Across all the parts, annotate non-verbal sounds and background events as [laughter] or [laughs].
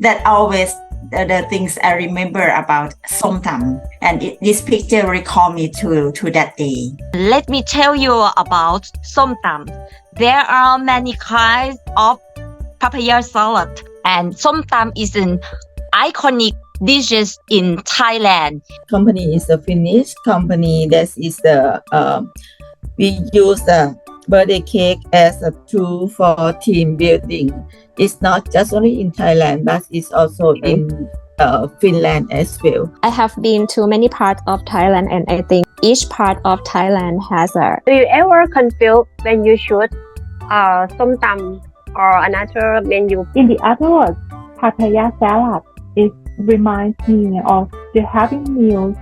that always the, the things I remember about Somtam. And it, this picture recall me to, to that day. Let me tell you about somtam. There are many kinds of papaya salad, and somtam is an iconic dishes in Thailand. company is a Finnish company that is the um, we use the birthday cake as a tool for team building. It's not just only in Thailand, but it's also in uh, Finland as well. I have been to many parts of Thailand and I think each part of Thailand has a Do you ever confuse when you shoot uh, some tam or another menu? In the other words, papaya salad it reminds me of the having meals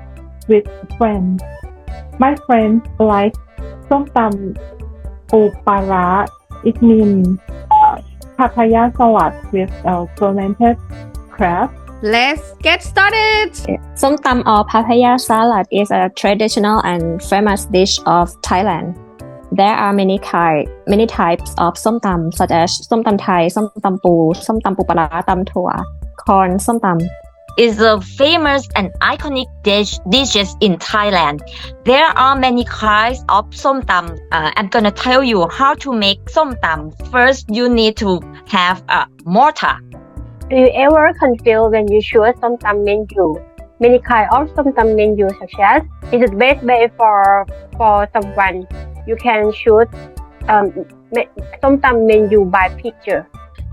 with friends. My friends like som tam ปูปาระอิกนินพัทยาสวัสดิ์ with uh, fermented crab Let's get started ส้มตำ or papaya salad is a traditional and famous dish of Thailand There are many kind many types of ส้มตำ such as ส้มตำไทย ส้มตำปู ส้มตำปูปลาตำถั่ว corn ส้มตำ is a famous and iconic dish dishes in Thailand. There are many kinds of somtam. Uh, I'm gonna tell you how to make somtam. First, you need to have a mortar. Do you ever confuse when you shoot some tam menu? Many kind of some tam menu such as is the best way for for someone. You can shoot um, some tam menu by picture.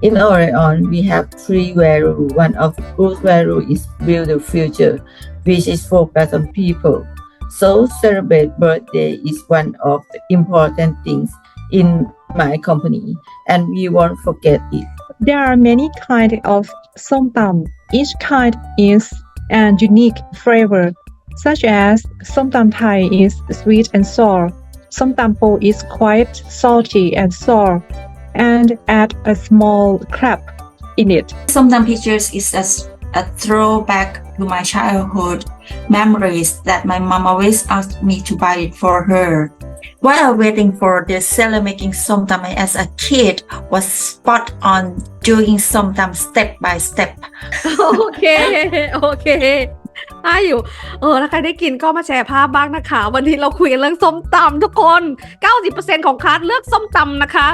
In Oregon, we have three value. One of the good value is build the future, which is focused on people. So celebrate birthday is one of the important things in my company, and we won't forget it. There are many kind of som tam. Each kind is an unique flavor, such as som tam Thai is sweet and sour. Som tam po is quite salty and sour, and add a small crab in it. Sometimes pictures is as a throwback to my childhood memories that my mom always asked me to buy it for her. While waiting for the seller making somtam as a kid was spot on doing somtam step by step. [laughs] okay, okay. ได้อยู่ เออถ้าใครได้กินก็มาแชร์ภาพบ้างนะคะ วันนี้เราคุยกันเรื่องส้มตำทุกคน 90%ของคัสเลือกส้มตำนะคะ